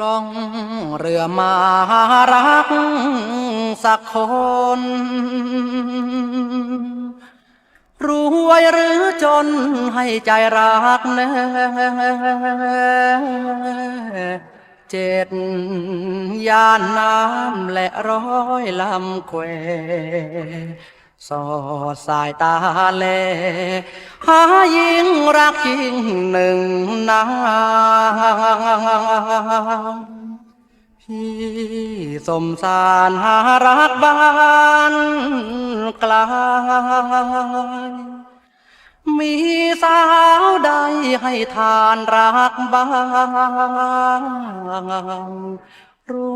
ล่องเรือมารักสักคน รวยหรือจนให้ใจรักแน่เจ็ดย่านน้ำและร้อยลำแคว สอดสายตาแล หายิ่งรักยิ่งหนึ่งนางพี่สมสารหารักบ้านไกลมีสาวใดให้ทานรักบ้าง รู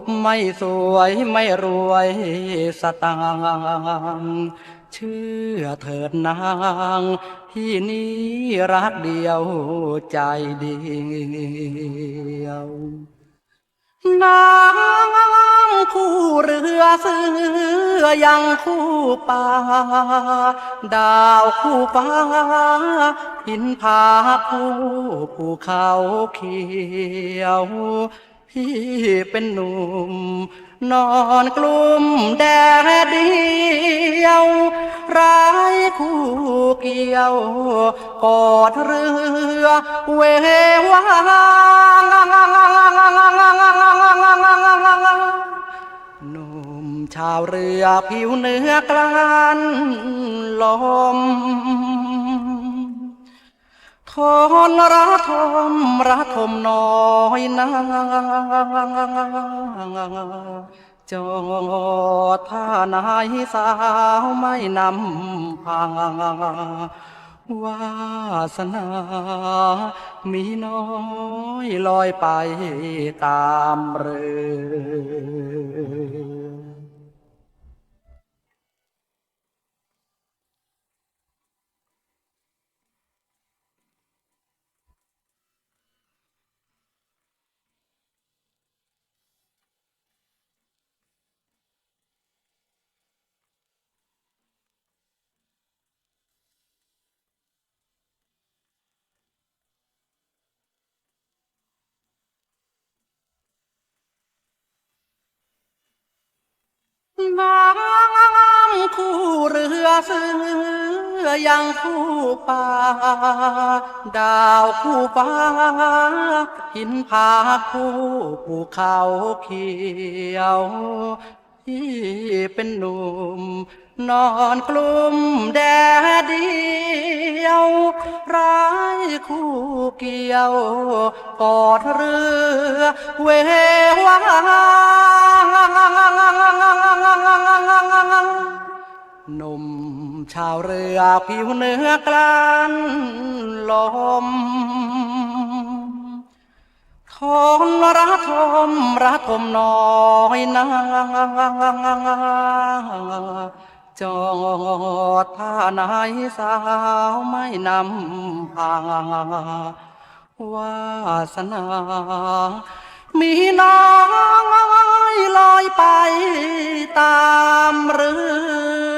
ปไม่สวยไม่รวยสตางค์เชื่อเถิดนาง ที่นี้รักเดียวใจเดียวน้ำคู่เรือเสือยังคู่ป่า ดาวคู่ฟ้าหินผาคู่ภูเขาเขียว พี่เป็นหนุ่ม นอนกลุ่มแดดเดียว ร้ายคู่เกี่ยว กอดเรือ เววาหนุ่มชาวเรือผิวเนื้อกลานลมทนระทมระทมน้อ ยนาจอดท่านายสาวไม่นำพาวาสนา มีน้อยลอยไปตามเรือ น้ำคู่เรือเสือยังคู่ป่า ดาวคู่ฟ้า หินผาคู่ภูเขาเขียวพี่เป็นหนุ่ม นอนกลุ่มแดดเดียว ร้ายคู่เกี่ยว กอดเรือ เววา หนุ่มชาวเรือผิวเนื้อกลานลมทนระทมระทมน้อยนาจอดท่านายสาวไม่นำพาวาสนา มีน้อยลอยไปตามเรือ